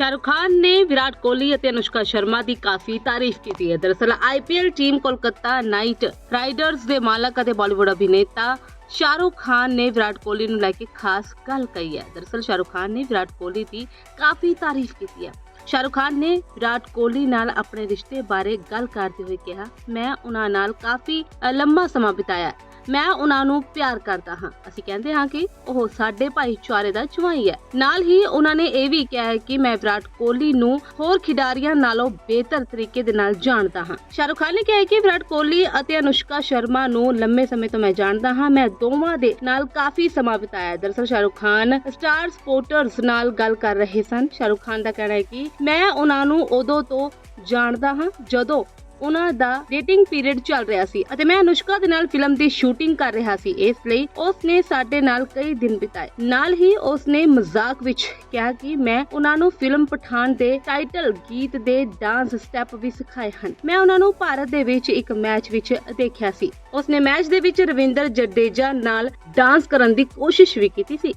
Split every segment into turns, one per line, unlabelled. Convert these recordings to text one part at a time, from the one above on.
ਸ਼ਾਹਰੁਖ ਖਾਨ ਨੇ ਵਿਰਾਟ ਕੋਹਲੀ ਅਤੇ ਅਨੁਸ਼ਕਾ ਸ਼ਰਮਾ ਦੀ ਕਾਫੀ ਤਾਰੀਫ ਕੀਤੀ ਹੈ ਦਰਅਸਲ IPL team Kolkata Knight Riders ਦੇ ਮਾਲਕ ਅਤੇ ਬਾਲੀਵੁੱਡ ਅਭਿਨੇਤਾ ਸ਼ਾਹਰੁਖ ਖਾਨ ਨੇ ਵਿਰਾਟ ਕੋਹਲੀ ਨੂੰ ਲੈ ਕੇ ਖਾਸ ਗੱਲ ਕਹੀ ਹੈ ਦਰਅਸਲ ਸ਼ਾਹਰੁਖ ਖਾਨ ਨੇ ਵਿਰਾਟ ਕੋਹਲੀ ਦੀ ਕਾਫੀ ਤਾਰੀਫ ਕੀਤੀ ਹੈ ਸ਼ਾਹਰੁਖ ਖਾਨ ਨੇ ਵਿਰਾਟ ਕੋਹਲੀ ਨਾਲ ਆਪਣੇ ਰਿਸ਼ਤੇ ਬਾਰੇ ਗੱਲ ਕਰਦੇ ਹੋਏ ਕਿਹਾ ਮੈਂ ਉਹਨਾਂ ਨਾਲ ਕਾਫੀ ਅ, ਲੰਮਾ ਸਮਾਂ ਬਿਤਾਇਆ ਮੈਂ ਉਹਨਾਂ ਨੂੰ ਪਿਆਰ ਕਰਦਾ ਹਾਂ। ਅਸੀਂ ਕਹਿੰਦੇ ਹਾਂ ਕਿ ਉਹ ਸਾਡੇ ਭਾਈਚਾਰੇ ਦਾ ਚੁਆਈ ਹੈ। ਨਾਲ ਹੀ ਉਹਨਾਂ ਨੇ ਇਹ ਵੀ ਕਿਹਾ ਕਿ ਮੈਂ ਵਿਰਾਟ ਕੋਹਲੀ ਨੂੰ ਹੋਰ ਖਿਡਾਰੀਆਂ ਨਾਲੋਂ ਬਿਹਤਰ ਤਰੀਕੇ ਦੇ ਨਾਲ ਜਾਣਦਾ ਹਾਂ। ਸ਼ਾਹਰੁਖ ਖਾਨ ਨੇ ਕਿਹਾ ਕਿ ਵਿਰਾਟ ਕੋਹਲੀ ਅਤੇ ਅਨੁਸ਼ਕਾ ਸ਼ਰਮਾ ਨੂੰ ਲੰਮੇ ਸਮੇਂ ਤੋਂ ਮੈਂ ਜਾਣਦਾ ਹਾਂ। ਮੈਂ ਦੋਵਾਂ ਦੇ ਨਾਲ ਕਾਫੀ ਸਮਾਂ ਬਿਤਾਇਆ ਹੈ। ਦਰਅਸਲ ਸ਼ਾਹਰੁਖ ਖਾਨ ਸਟਾਰ ਸਪੋਰਟਰਸ ਨਾਲ ਗੱਲ ਕਰ ਰਹੇ ਸਨ। ਸ਼ਾਹਰੁਖ ਖਾਨ ਦਾ ਕਹਿਣਾ ਹੈ ਕਿ ਮੈਂ ਉਹਨਾਂ ਨੂੰ ਉਦੋਂ ਤੋਂ ਜਾਣਦਾ ਹਾਂ ਜਦੋਂ ਉਹਨਾਂ ਦਾ ਡੇਟਿੰਗ ਪੀਰੀਅਡ ਚੱਲ ਰਿਹਾ ਸੀ ਅਤੇ ਮੈਂ ਅਨੁਸ਼ਕਾ ਦੇ ਨਾਲ ਫਿਲਮ ਦੀ ਸ਼ੂਟਿੰਗ ਕਰ ਰਿਹਾ ਸੀ। ਇਸ ਲਈ ਉਸ ਨੇ ਸਾਡੇ ਨਾਲ ਕਈ ਦਿਨ ਬਿਤਾਏ। ਨਾਲ ਹੀ ਉਸ ਨੇ ਮਜ਼ਾਕ ਵਿੱਚ ਕਿਹਾ ਕਿ ਮੈਂ ਉਹਨਾਂ ਨੂੰ ਫਿਲਮ ਪਠਾਨ ਦੇ ਟਾਈਟਲ ਗੀਤ ਦੇ ਡਾਂਸ ਸਟੈਪ ਵੀ ਸਿਖਾਏ ਹਨ। ਮੈਂ ਉਹਨਾਂ ਨੂੰ ਭਾਰਤ ਦੇ ਵਿੱਚ ਇੱਕ ਮੈਚ ਵਿੱਚ ਦੇਖਿਆ ਸੀ। ਉਸ ਨੇ ਮੈਚ ਦੇ ਵਿੱਚ ਰਵਿੰਦਰ ਜਡੇਜਾ ਨਾਲ ਡਾਂਸ ਕਰਨ ਦੀ ਕੋਸ਼ਿਸ਼ ਵੀ ਕੀਤੀ ਸੀ।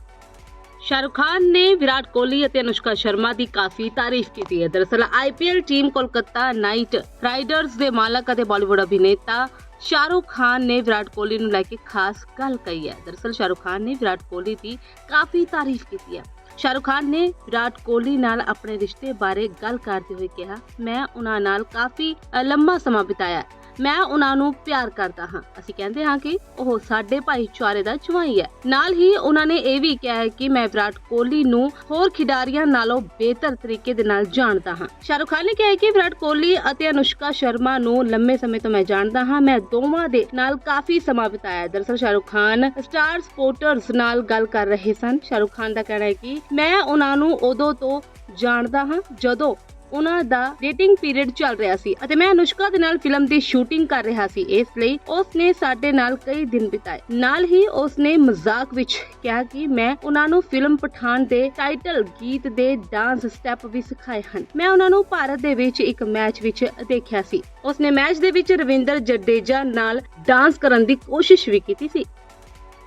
ਸ਼ਾਹਰੁਖ ਖਾਨ ਨੇ ਵਿਰਾਟ ਕੋਹਲੀ ਅਤੇ ਅਨੁਸ਼ਕਾ ਸ਼ਰਮਾ ਦੀ ਕਾਫੀ ਤਾਰੀਫ ਕੀਤੀ ਹੈ ਦਰਅਸਲ IPL team Kolkata Knight Riders ਦੇ ਮਾਲਕ ਅਤੇ ਬਾਲੀਵੁੱਡ ਅਭਿਨੇਤਾ ਸ਼ਾਹਰੁਖ ਖਾਨ ਨੇ ਵਿਰਾਟ ਕੋਹਲੀ ਨੂੰ ਲੈ ਕੇ ਖਾਸ ਗੱਲ ਕਹੀ ਹੈ ਦਰਅਸਲ ਸ਼ਾਹਰੁਖ ਖਾਨ ਨੇ ਵਿਰਾਟ ਕੋਹਲੀ ਦੀ ਕਾਫੀ ਤਾਰੀਫ ਕੀਤੀ ਹੈ ਸ਼ਾਹਰੁਖ ਖਾਨ ਨੇ ਵਿਰਾਟ ਕੋਹਲੀ ਨਾਲ ਆਪਣੇ ਰਿਸ਼ਤੇ ਬਾਰੇ ਗੱਲ ਕਰਦੇ ਹੋਏ ਕਿਹਾ ਮੈਂ ਉਹਨਾਂ ਨਾਲ ਕਾਫੀ ਅ, ਲੰਮਾ ਸਮਾਂ ਬਿਤਾਇਆ ਹੈ। ਮੈਂ ਉਹਨਾਂ ਨੂੰ ਪਿਆਰ ਕਰਦਾ ਹਾਂ। ਅਸੀਂ ਕਹਿੰਦੇ ਹਾਂ ਕਿ ਉਹ ਸਾਡੇ ਭਾਈਚਾਰੇ ਦਾ ਚੁਆਈ ਹੈ। ਨਾਲ ਹੀ ਉਹਨਾਂ ਨੇ ਇਹ ਵੀ ਕਿਹਾ ਹੈ ਕਿ ਮੈਂ ਵਿਰਾਟ ਕੋਹਲੀ ਨੂੰ ਹੋਰ ਖਿਡਾਰੀਆਂ ਨਾਲੋਂ ਬਿਹਤਰ ਤਰੀਕੇ ਦੇ ਨਾਲ ਜਾਣਦਾ ਹਾਂ। ਸ਼ਾਹਰੁਖ ਖਾਨ ਨੇ ਕਿਹਾ ਹੈ ਕਿ ਵਿਰਾਟ ਕੋਹਲੀ ਅਤੇ ਅਨੁਸ਼ਕਾ ਸ਼ਰਮਾ ਨੂੰ ਲੰਮੇ ਸਮੇਂ ਤੋਂ ਮੈਂ ਜਾਣਦਾ ਹਾਂ। ਮੈਂ ਦੋਵਾਂ ਦੇ ਨਾਲ ਕਾਫੀ ਸਮਾਂ ਬਿਤਾਇਆ। ਦਰਅਸਲ ਸ਼ਾਹਰੁਖ ਖਾਨ ਸਟਾਰ ਸਪੋਰਟਰਸ ਨਾਲ ਗੱਲ ਕਰ ਰਹੇ ਸਨ। ਸ਼ਾਹਰੁਖ ਖਾਨ ਦਾ ਕਹਿਣਾ ਹੈ ਕਿ ਮੈਂ ਉਹਨਾਂ ਨੂੰ ਉਦੋਂ ਤੋਂ ਜਾਣਦਾ ਹਾਂ ਜਦੋਂ ਉਹਨਾਂ ਦਾ ਡੇਟਿੰਗ ਪੀਰੀਅਡ ਚੱਲ ਰਿਹਾ ਸੀ ਅਤੇ ਮੈਂ ਅਨੁਸ਼ਕਾ ਦੇ ਨਾਲ ਫਿਲਮ ਦੀ ਸ਼ੂਟਿੰਗ ਕਰ ਰਿਹਾ ਸੀ। ਇਸ ਲਈ ਉਸ ਨੇ ਸਾਡੇ ਨਾਲ ਕਈ ਦਿਨ ਬਿਤਾਏ। ਨਾਲ ਹੀ ਉਸ ਨੇ ਮਜ਼ਾਕ ਵਿੱਚ ਕਿਹਾ ਕਿ ਮੈਂ ਉਹਨਾਂ ਨੂੰ ਫਿਲਮ ਪਠਾਨ ਦੇ ਟਾਈਟਲ ਗੀਤ ਦੇ ਡਾਂਸ ਸਟੈਪ ਵੀ ਸਿਖਾਏ ਹਨ। ਮੈਂ ਉਹਨਾਂ ਨੂੰ ਭਾਰਤ ਦੇ ਵਿੱਚ ਇੱਕ ਮੈਚ ਵਿੱਚ ਦੇਖਿਆ ਸੀ। ਉਸ ਨੇ ਮੈਚ ਦੇ ਵਿੱਚ ਰਵਿੰਦਰ ਜਡੇਜਾ ਨਾਲ ਡਾਂਸ ਕਰਨ ਦੀ ਕੋਸ਼ਿਸ਼ ਵੀ ਕੀਤੀ ਸੀ।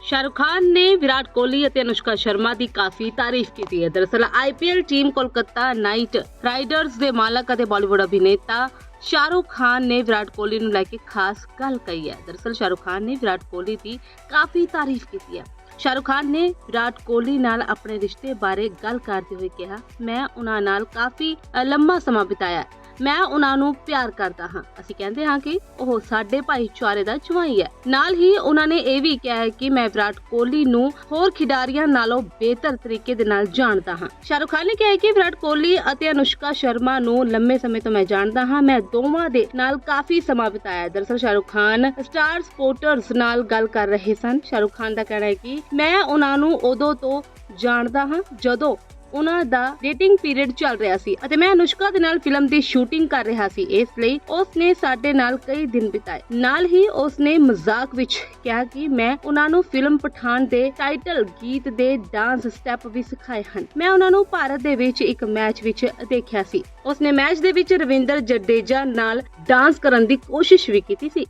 ਸ਼ਾਹਰੁਖ ਖਾਨ ਨੇ ਵਿਰਾਟ ਕੋਹਲੀ ਅਤੇ ਅਨੁਸ਼ਕਾ ਸ਼ਰਮਾ ਦੀ ਕਾਫੀ ਤਾਰੀਫ ਕੀਤੀ ਹੈ ਦਰਅਸਲ IPL team Kolkata Knight Riders ਦੇ ਮਾਲਕ ਅਤੇ ਬਾਲੀਵੁੱਡ ਅਭਿਨੇਤਾ ਸ਼ਾਹਰੁਖ ਖਾਨ ਨੇ ਵਿਰਾਟ ਕੋਹਲੀ ਨੂੰ ਲੈ ਕੇ ਖਾਸ ਗੱਲ ਕਹੀ ਹੈ ਦਰਅਸਲ ਸ਼ਾਹਰੁਖ ਖਾਨ ਨੇ ਵਿਰਾਟ ਕੋਹਲੀ ਦੀ ਕਾਫੀ ਤਾਰੀਫ ਕੀਤੀ ਹੈ ਸ਼ਾਹਰੁਖ ਖਾਨ ਨੇ ਵਿਰਾਟ ਕੋਹਲੀ ਨਾਲ ਆਪਣੇ ਰਿਸ਼ਤੇ ਬਾਰੇ ਗੱਲ ਕਰਦੇ ਹੋਏ ਕਿਹਾ ਮੈਂ ਉਹਨਾਂ ਨਾਲ ਕਾਫੀ ਅ, ਲੰਮਾ ਸਮਾਂ ਬਿਤਾਇਆ। ਮੈਂ ਉਹਨਾਂ ਨੂੰ ਪਿਆਰ ਕਰਦਾ ਹਾਂ। ਅਸੀਂ ਕਹਿੰਦੇ ਹਾਂ ਕਿ ਉਹ ਸਾਡੇ ਭਾਈਚਾਰੇ ਦਾ ਚੁਆਈ ਹੈ। ਨਾਲ ਹੀ ਉਹਨਾਂ ਨੇ ਇਹ ਵੀ ਕਿਹਾ ਕਿ ਮੈਂ ਵਿਰਾਟ ਕੋਹਲੀ ਨੂੰ ਹੋਰ ਖਿਡਾਰੀਆਂ ਨਾਲੋਂ ਬਿਹਤਰ ਤਰੀਕੇ ਦੇ ਨਾਲ ਜਾਣਦਾ ਹਾਂ। ਸ਼ਾਹਰੁਖ ਖਾਨ ਨੇ ਕਿਹਾ ਕਿ ਵਿਰਾਟ ਕੋਹਲੀ ਅਤੇ ਅਨੁਸ਼ਕਾ ਸ਼ਰਮਾ ਨੂੰ ਲੰਮੇ ਸਮੇਂ ਤੋਂ ਮੈਂ ਜਾਣਦਾ ਹਾਂ। ਮੈਂ ਦੋਵਾਂ ਦੇ ਨਾਲ ਕਾਫੀ ਸਮਾਂ ਬਿਤਾਇਆ ਹੈ। ਦਰਅਸਲ ਸ਼ਾਹਰੁਖ ਖਾਨ ਸਟਾਰ ਸਪੋਰਟਰਸ ਨਾਲ ਗੱਲ ਕਰ ਰਹੇ ਸਨ। ਸ਼ਾਹਰੁਖ ਖਾਨ ਦਾ ਕਹਿਣਾ ਹੈ ਕਿ ਮੈਂ ਉਹਨਾਂ ਨੂੰ ਉਦੋਂ ਤੋਂ ਜਾਣਦਾ ਹਾਂ ਜਦੋਂ ਉਹਨਾਂ ਦਾ ਡੇਟਿੰਗ ਪੀਰੀਅਡ ਚੱਲ ਰਿਹਾ ਸੀ ਅਤੇ ਮੈਂ ਅਨੁਸ਼ਕਾ ਦੇ ਨਾਲ ਫਿਲਮ ਦੀ ਸ਼ੂਟਿੰਗ ਕਰ ਰਿਹਾ ਸੀ। ਇਸ ਲਈ ਉਸ ਨੇ ਸਾਡੇ ਨਾਲ ਕਈ ਦਿਨ ਬਿਤਾਏ। ਨਾਲ ਹੀ ਉਸ ਨੇ ਮਜ਼ਾਕ ਵਿੱਚ ਕਿਹਾ ਕਿ ਮੈਂ ਉਹਨਾਂ ਨੂੰ ਫਿਲਮ ਪਠਾਨ ਦੇ ਟਾਈਟਲ ਗੀਤ ਦੇ ਡਾਂਸ ਸਟੈਪ ਵੀ ਸਿਖਾਏ ਹਨ। ਮੈਂ ਉਹਨਾਂ ਨੂੰ ਭਾਰਤ ਦੇ ਵਿੱਚ ਇੱਕ ਮੈਚ ਵਿੱਚ ਦੇਖਿਆ ਸੀ। ਉਸ ਨੇ ਮੈਚ ਦੇ ਵਿੱਚ ਰਵਿੰਦਰ ਜਡੇਜਾ ਨਾਲ ਡਾਂਸ ਕਰਨ ਦੀ ਕੋਸ਼ਿਸ਼ ਵੀ ਕੀਤੀ ਸੀ।